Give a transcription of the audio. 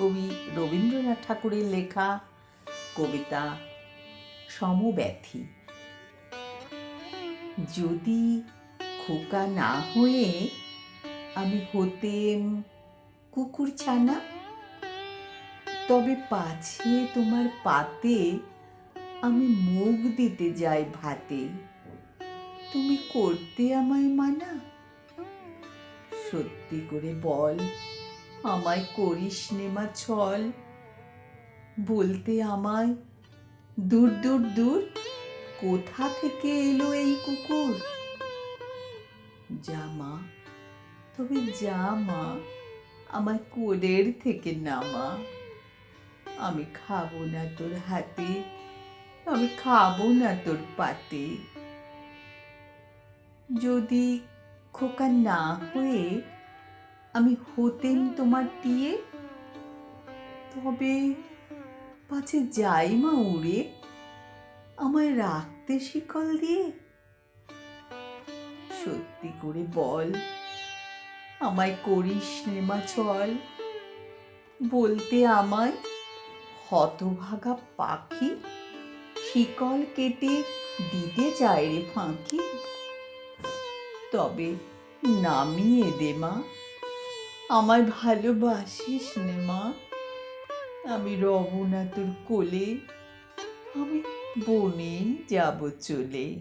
কবি রবীন্দ্রনাথ ঠাকুরের লেখা কবিতা সমব্যথী। যদি খোকা না হয়ে আমি হতেম কুকুর ছানা, তবে পাছে তোমার পাতে আমি মুখ দিতে যাই ভাতে। তুমি করতে আমায় মানা? সত্যি করে বল। আমায় করিস নেমা ছল বলতে আমায়, দূর দূর দূর, কোথা থেকে এলো এই কুকুর? যা মা, তবে যা মা, আমায় কোলের থেকে নামা। আমি খাব না তোর হাতে, আমি খাব না তোর পাতে। যদি খোকা না হয়ে আমি হতেন তোমার দিয়ে তবে পাছে যাই মা উড়ে, আমায় রাখতে শিকল দিয়ে। সত্যি করে বল, আমায় করিস নেমা চল। বলতে আমায় হতভাগা পাখি শিকল কেটে দিতে চায় রে ফাঁকি। তবে নামিয়ে দে মা। আমায় ভালোবাসিস নে মা। আমি রব কোলে আমি বনে যাব চলে।